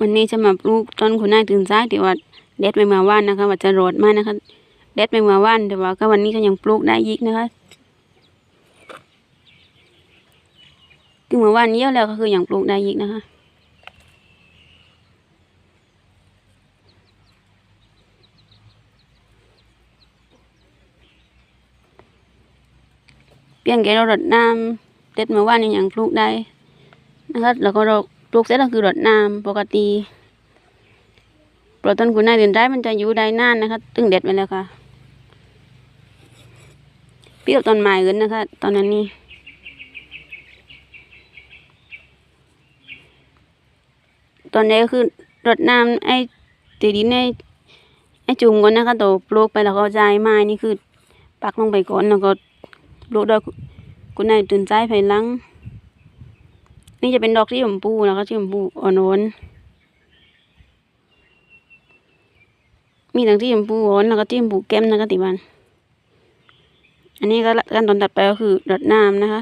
วันนี้จะมาปลูกต้นคุณนายตื่นสายที่ว่าเด็ดไปเมื่อวานนะคะว่าจะโรดมากนะคะเด็ดไปเมื่อวานแต่ว่าก็วันนี้ก็ยังปลูกได้อีกนะคะคือเมื่อวานเยี่ยวแล้วก็คือยังปลูกได้อีกนะคะเพียงแค่เรารดน้ำเด็ดเมื่อวานยังปลูกได้นะคะแล้วก็เรา ลูกเสร็จก็คือรดน้ำปกติเพราะต้นคุณนายเดินได้มันจะอยู่ได้นานนะคะ ตึงเด็ดไปแล้วค่ะพี่กับต้นไม้อื่นนะคะ ตอนนั้นนี่ตอนนี้ก็คือรดน้ำไอ้ตีดินไอ้ไอ้จุ่มก่อนนะคะตัวปลูกไปแล้วก็ใจายไม้นี่คือ ปักลงไปก่อนแล้วก็ปลูกดอกคุณนายตื่นใจภายหลัง นี่จะเป็นดอกที่ชมพูนะคะที่ชมพูอ่อนนมีทั้งที่ชมพูอ่อนแล้วก็ที่ชมพูเข้มนะคะติบันอันนี้ก็ขั้นตอนตัดไปก็คือรดน้ำนะคะ